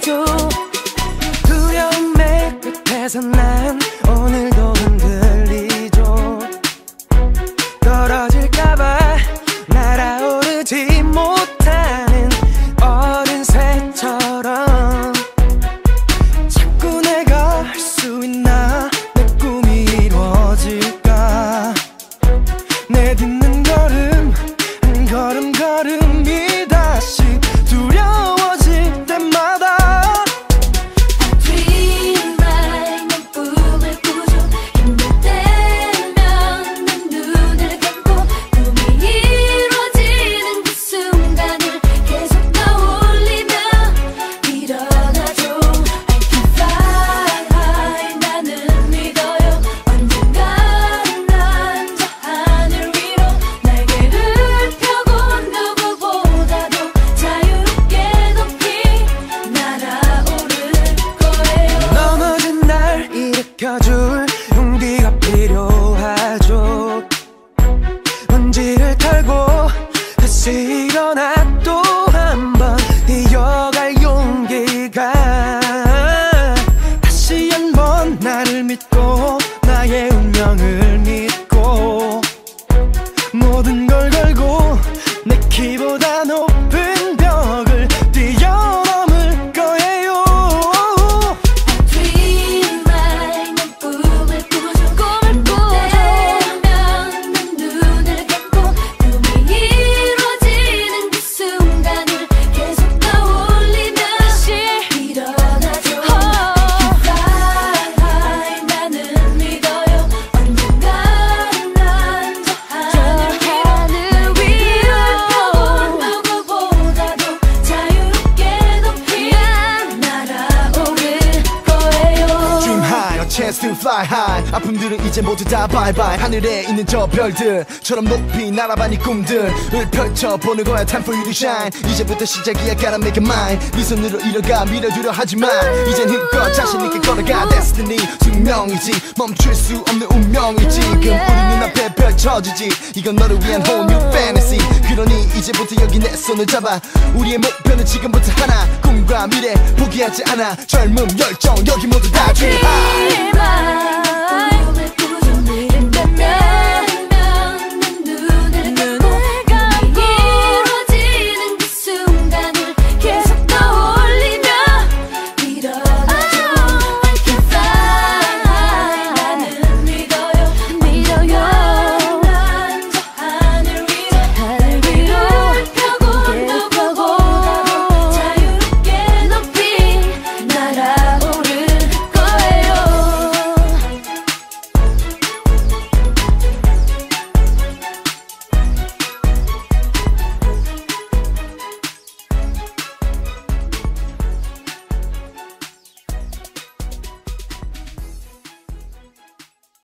안아줘 두려움의 끝에서 난 다 to fly high. 아픔들은 이제 모두 다 bye bye. 하늘에 있는 저 별들처럼 높이 날아봐 네 꿈들을 펼쳐보는 거야. Time for you to shine. 이제부터 시작이야. Gotta make it mine. 네 손으로 이뤄가 밀어두려 하지만 이젠 힘껏 자신 있게 걸어가. Destiny 숙명이지. 멈출 수 없는 운명이지. 지금 우리 눈앞에 펼쳐지지. 이건 너를 위한 whole new fantasy. 그러니 이제부터 여기 내 손을 잡아. 우리의 목표는 지금부터 하나. 꿈과 미래 포기하지 않아. 젊음 열정 여기 모두 다 high